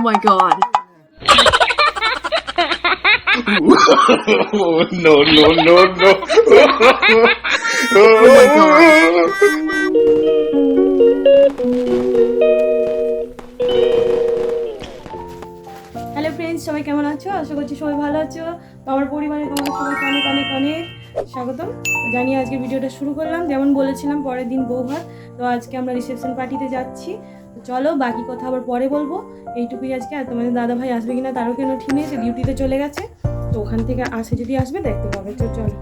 my god. Oh, no, no, no, no. Oh my god. Hello friends সবাই কেমন আছো? আশা করছি সবাই ভালো আছো। তো আমার পরিবারে তোমাদের সবাইকে অনেক অনেক অনেক স্বাগতম। জানিয়ে আজকে ভিডিওটা শুরু করলাম। যেমন বলেছিলাম পরের দিন বৌভাত। তো আজকে আমরা রিসেপশন পার্টিতে যাচ্ছি। চলো বাকি কথা আবার পরে বলব। এইটুকুই আজকে। আর তোমাদের দাদা ভাই আসবে কিনা তারও কেন ঠিক নেই সে ডিউটিতে চলে গেছে। তো ওখান থেকে আসে যদি আসবে দেখতে পাবে। তো চলো।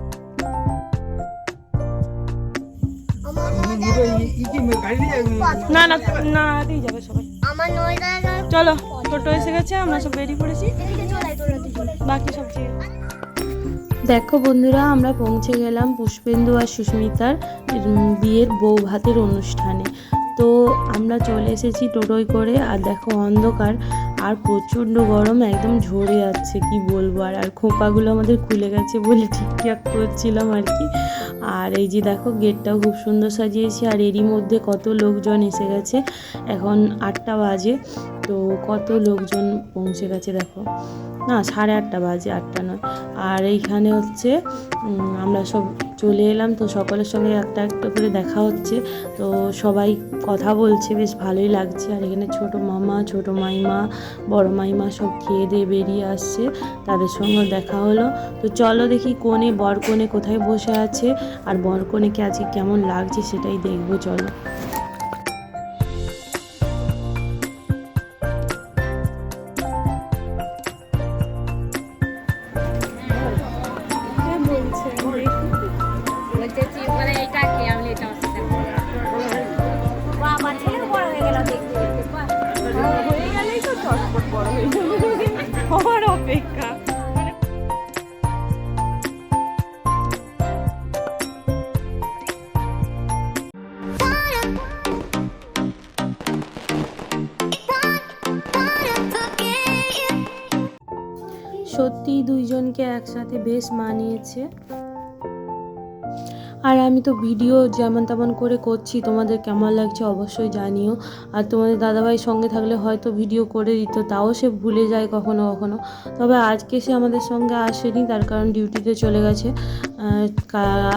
না না না দিয়ে যাবে সবাই। চলো টোটো এসে গেছে আমরা সব বেরিয়ে পড়েছি বাকি সব দেখো বন্ধুরা আমরা পৌঁছে গেলাম পুষ্পেন্দু আর সুস্মিতার বিয়ের বউ ভাতের অনুষ্ঠানে। তো আমরা চলে এসেছি টোটোয় করে, আর দেখো অন্ধকার, আর প্রচণ্ড গরম, একদম ঝরে যাচ্ছে, কি বলব? আর আর খোঁপাগুলো আমাদের খুলে গেছে বলে ঠিকঠাক করছিলাম আর কি। আর এই যে দেখো, গেটটাও খুব সুন্দর সাজিয়েছি, আর এরই মধ্যে কত লোকজন এসে গেছে। এখন আটটা বাজে, তো কত লোকজন পৌঁছে গেছে দেখো। না, সাড়ে আটটা বাজে, আটটা নয়। আর এইখানে হচ্ছে আমরা সব চলে এলাম। তো সকলের সঙ্গে একটা একটা করে দেখা হচ্ছে। তো সবাই কথা বলছে, বেশ ভালোই লাগছে। আর এখানে ছোট মামা, ছোট মাইমা, বড় মাইমা সব খেয়ে দিয়ে বেরিয়ে আসছে। তাদের সঙ্গে দেখা হলো। তো চলো দেখি কোণে বর কোণে কোথায় বসে আছে। আর বর কোণেকে আছে, কেমন লাগছে সেটাই দেখব, চলো। সত্যি দুইজনকে একসাথে বেশ মানিয়েছে। আর আমি তো ভিডিও যেমন তেমন করে করছি, তোমাদের কেমন লাগছে অবশ্যই জানিও। আর তোমাদের দাদাভাই সঙ্গে থাকলে হয়তো ভিডিও করে দিত, তাও সে ভুলে যায় কখনো কখনো। তবে আজকে সে আমাদের সঙ্গে আসেনি, তার কারণ ডিউটিতে চলে গেছে।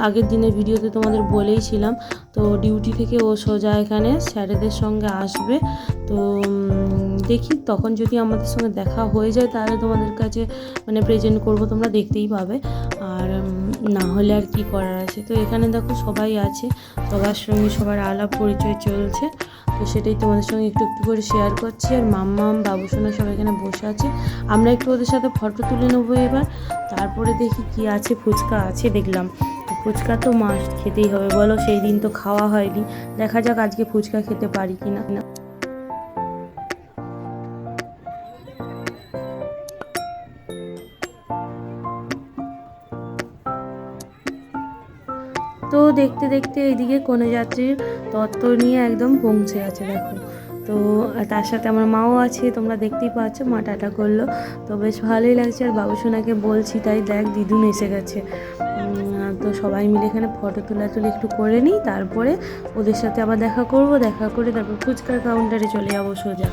আগের দিনের ভিডিওতে তোমাদের বলেইছিলাম, তো ডিউটি থেকে ও সোজা এখানে স্যারেদের সঙ্গে আসবে। তো দেখি তখন যদি আমাদের সঙ্গে দেখা হয়ে যায়, তাহলে তোমাদের কাছে মানে প্রেজেন্ট করব, তোমরা দেখতেই পাবে। আর না হলে আর কি করার আছে? তো এখানে দেখো সবাই আছে, সবার সঙ্গে সবার আলাপ পরিচয় চলছে। তো সেটাই তোমাদের সঙ্গে একটু একটু করে শেয়ার করছি। আর মাম্মাম বাবুসোনা সব এখানে বসে আছে। আমরা একটু ওদের সাথে ফটো তুলে নেব এবার। তারপরে দেখি কি আছে, ফুচকা আছে, দেখলাম। ফুচকা তো মাস্ট খেতেই হবে, বলো, সেই দিন তো খাওয়া হয়নি। দেখা যাক আজকে ফুচকা খেতে পারি কি না দেখতে দেখতে এইদিকে কোনো যাত্রীর তত্ত্ব নিয়ে একদম পৌঁছে আছে, দেখো। তো তার সাথে আমার মাও আছে, তোমরা দেখতেই পাচ্ছ, মা টাটা করল। তো বেশ ভালোই লাগছে, আর বাবুসোনাকে বলছি, তাই দেখ, দিদুন এসে গেছে। তো সবাই মিলে এখানে ফটো তোলাতুলি একটু করে নিই, তারপরে ওদের সাথে আবার দেখা করব, দেখা করে তারপর ফুচকার কাউন্টারে চলে যাব সোজা।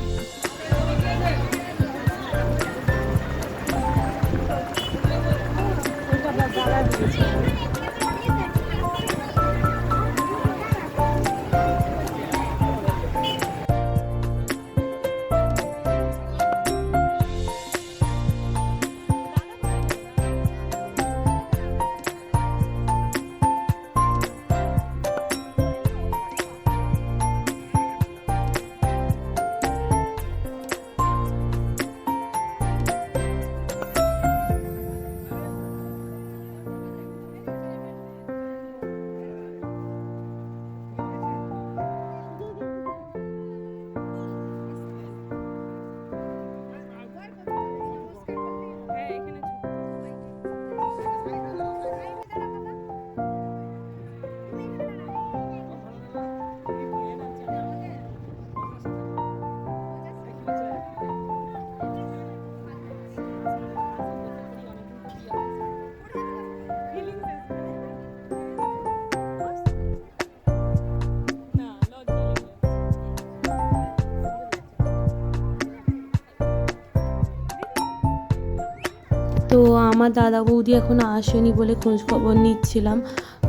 আমার দাদা বৌদি এখনও আসেনি বলে খোঁজ খবর নিচ্ছিলাম।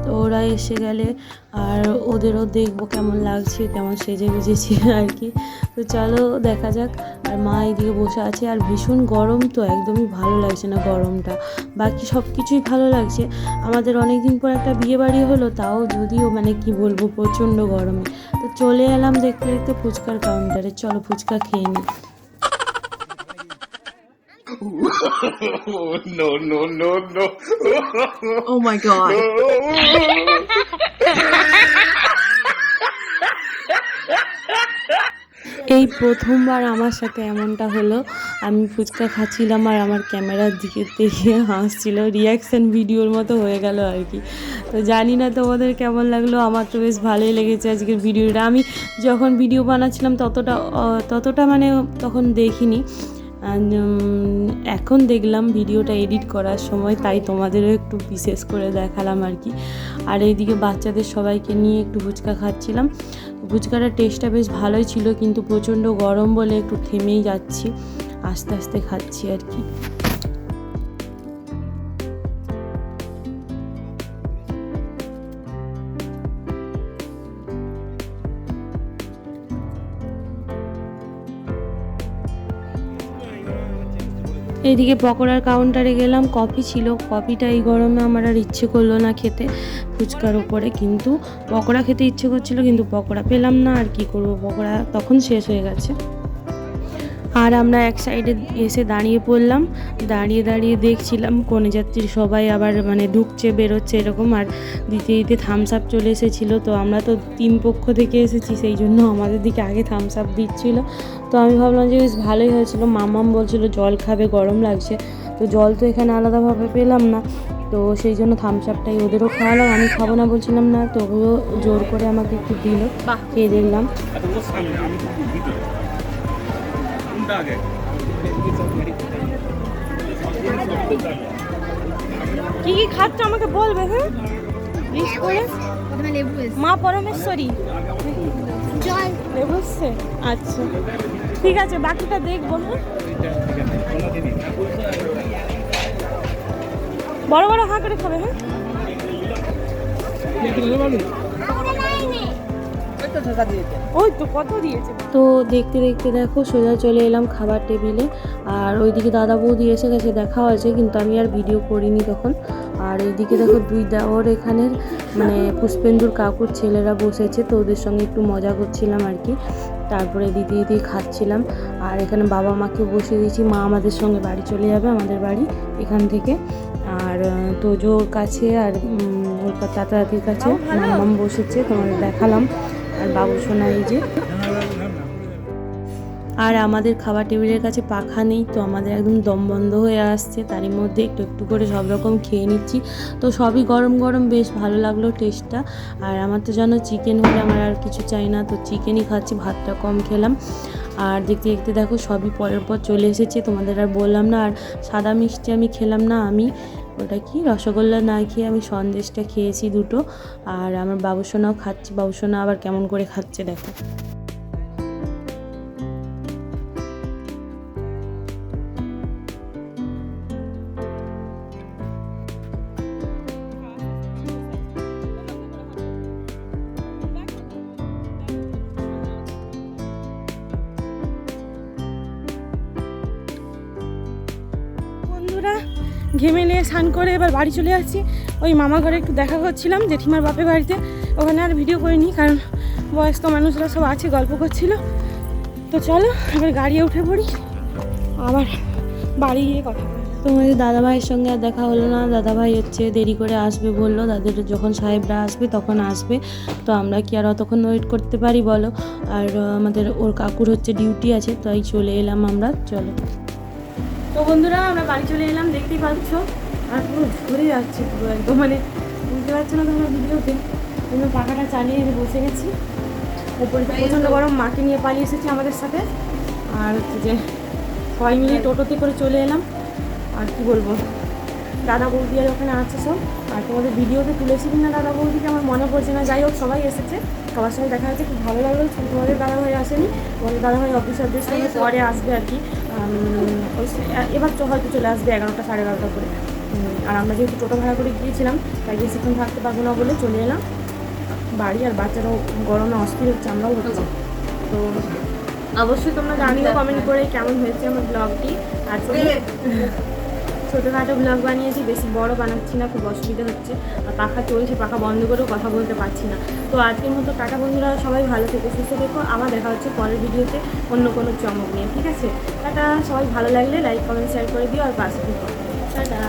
তো ওরা এসে গেলে আর ওদেরও দেখব কেমন লাগছে, কেমন সেজে গুজেছি আর কি। তো চলো দেখা যাক, আর মা এদিকে বসে আছে। আর ভীষণ গরম তো, একদমই ভালো লাগছে না গরমটা। বাকি সব কিছুই ভালো লাগছে। আমাদের অনেক দিন পর একটা বিয়ে বাড়ি হলো, তাও যদিও মানে কি বলব, প্রচণ্ড গরমে। তো চলে এলাম দেখতে দেখতে ফুচকার কাউন্টারে চলো ফুচকা খেয়ে নিই Oh, no, no, no, no. Oh my god. এই প্রথমবার আমার সাথে এমনটা হলো। আমি ফুচকা খাচ্ছিলাম আর আমার ক্যামেরার দিকে দেখে হাসছিল। রিয়াকশান ভিডিওর মতো হয়ে গেল আর কি। তো জানি না তোমাদের কেমন লাগল। আমার তো বেশ ভালোই লেগেছে আজকের ভিডিওটা আমি যখন ভিডিও বানাচ্ছিলাম ততটা ততটা মানে তখন দেখিনি। এখন দেখলাম ভিডিওটা এডিট করার সময়, তাই তোমাদেরও একটু বিশেষ করে দেখালাম আর কি। আর এইদিকে বাচ্চাদের সবাইকে নিয়ে একটু ফুচকা খাচ্ছিলাম। ফুচকাটার টেস্টটা বেশ ভালোই ছিল, কিন্তু প্রচণ্ড গরম বলে একটু থেমেই যাচ্ছি। আস্তে আস্তে খাচ্ছি আর কি। এইদিকে পকোড়ার কাউন্টারে গেলাম, কফি ছিল। কফিটা এই গরমে আমার আর ইচ্ছে করল না খেতে, ফুচকার উপরে। কিন্তু পকোড়া খেতে ইচ্ছে করছিল, কিন্তু পকোড়া পেলাম না, আর কি করব? পকোড়া তখন শেষ হয়ে গেছে। আর আমরা এক সাইডে এসে দাঁড়িয়ে পড়লাম। দাঁড়িয়ে দাঁড়িয়ে দেখছিলাম কনে যাত্রীর সবাই আবার মানে ঢুকছে বেরোচ্ছে এরকম আর দিতে দিতে থামস আপ চলে এসেছিল। তো আমরা তো তিন পক্ষ থেকে এসেছি সেই জন্য আমাদের দিকে আগে থামস আপ দিচ্ছিল। তো আমি ভাবলাম যে বেশ ভালোই হয়েছিল। মামাম বলছিল জল খাবে গরম লাগছে। তো জল তো এখানে আলাদাভাবে পেলাম না। তো সেই জন্য থামস আপটাই ওদেরও খাওয়ালাম। আমি খাব না বলছিলাম না তবুও জোর করে আমাকে একটু দিল। খেয়ে দেখলাম। কি কি খাচ্ছ আমাকে বলবে হ্যাঁ লিস্ট করে। মা পরমেশ্বরী। জল। লেবু আচ্ছা। ঠিক আছে বাকিটা দেখব হ্যাঁ বড় বড় হাঁ করে খাবে হ্যাঁ? ওই তো কত দিয়েছে? তো দেখতে দেখতে দেখো সোজা চলে এলাম খাবার টেবিলে। আর ওইদিকে দাদা বৌদি এসে গেছে দেখা হয়েছে কিন্তু আমি আর ভিডিও করিনি তখন। আর এইদিকে দেখো দুই দেওয়ার এখানের মানে পুষ্পেন্দুর কাকুর ছেলেরা বসেছে তো ওদের সঙ্গে একটু মজা করছিলাম আর কি। তারপরে দিদি দিদি খাচ্ছিলাম। আর এখানে বাবা মাকে বসে দিয়েছি মা আমাদের সঙ্গে বাড়ি চলে যাবে আমাদের বাড়ি এখান থেকে। আর তোজোর কাছে আর দাদির কাছে মামাম বসেছে তোমাদের দেখালাম। আর বাবু সোনা এই যে। আর আমাদের খাবার টেবিলের কাছে পাখা নেই, তো আমাদের একদম দম বন্ধ হয়ে আসছে, তারই মধ্যে একটু একটু করে সব রকম খেয়ে নিচ্ছি। তো সবই গরম গরম, বেশ ভালো লাগল টেস্টটা আর আমার তো জানো চিকেন হলে আমার আর কিছু চাই না, তো চিকেনই খাচ্ছি, ভাতটা কম খেলাম। আর দেখতে দেখতে দেখো সবই পরের পর চলে এসেছে, তোমাদের আর বললাম না, আর সাদা মিষ্টি আমি খেলাম না আমি। ওটা কি? রসগোল্লা না খেয়ে আমি সন্দেশটা খেয়েছি দুটো। আর আমার বাবুসোনাও খাচ্ছি, বাবুসোনা আবার কেমন করে খাচ্ছে দেখো। বন্ধুরা ঘেমে নিয়ে স্নান করে এবার বাড়ি চলে আসছি। ওই মামা ঘরে একটু দেখা করছিলাম, জেঠিমার বাপের বাড়িতে। ওখানে আর ভিডিও করিনি, কারণ বয়স্ক মানুষরা সব আছে, গল্প করছিল। তো চলো, এবার গাড়ি উঠে পড়ি। আবার বাড়ি গিয়ে কথা। তোমাদের দাদাভাইয়ের সঙ্গে আর দেখা হলো না। দাদাভাই হচ্ছে দেরি করে আসবে বলল। তাদের যখন সাহেবরা আসবে তখন আসবে। তো আমরা কি আর অতক্ষণ ওয়েট করতে পারি বলো? আর আমাদের ওর কাকুর হচ্ছে ডিউটি আছে, তাই চলে এলাম আমরা। চলো। তো বন্ধুরা আমরা বাড়ি চলে এলাম দেখতেই পাচ্ছ। আর পুরো ঝরে যাচ্ছে পুরো একদম মানে বুঝতে পারছ না তোমরা ভিডিওতে। আমি পাখাটা চালিয়ে বসে গেছি। উপরে তো প্রচণ্ড গরম মাকে নিয়ে পালিয়ে এসেছি আমাদের সাথে। আর হচ্ছে যে সবাই মিলে টোটোতে করে চলে এলাম। আর কি বলব? দাদা বৌদি আর ওখানে আছে সব। আর তোমাদের ভিডিওতে তুলেছি কিনা দাদা বৌদিকে আমার মনে পড়ছে না। যাই হোক সবাই এসেছে। সবার সঙ্গে দেখা হয়েছে খুব ভালো লাগল। তোমাদের দাদাভাই আসেনি। তোমাদের দাদাভাই অফিসারদের সঙ্গে পরে আসবে আর কি। ওই এবার তো হয়তো চলে আসবে এগারোটা সাড়ে এগারোটা করে। আর আমরা যেহেতু টোটো ভাড়া করে গিয়েছিলাম তাই বেশিক্ষণ থাকতে পারব না বলে চলে এলাম। বাড়ি আর বাচ্চারাও গরমে অস্থির হচ্ছে আমরাও হচ্ছে। তো অবশ্যই তোমরা জানিও। কমেন্ট করে কেমন হয়েছে আমার ব্লগটি আর ছোটোখাটো ব্লগ বানিয়েছি, বেশি বড় বানাচ্ছি না, খুব অসুবিধা হচ্ছে। আর পাখা চলছে, পাখা বন্ধ করেও কথা বলতে পারছি না। তো আজকের মতো টাটা বন্ধুরা, সবাই ভালো থেকো, সুস্থ থেকো। আবার দেখা হচ্ছে পরের ভিডিওতে অন্য কোনো চমক নিয়ে, ঠিক আছে? টাটা, সবাই ভালো লাগলে লাইক কমেন্ট শেয়ার করে দিও আর পাশে থেকো। টাটা।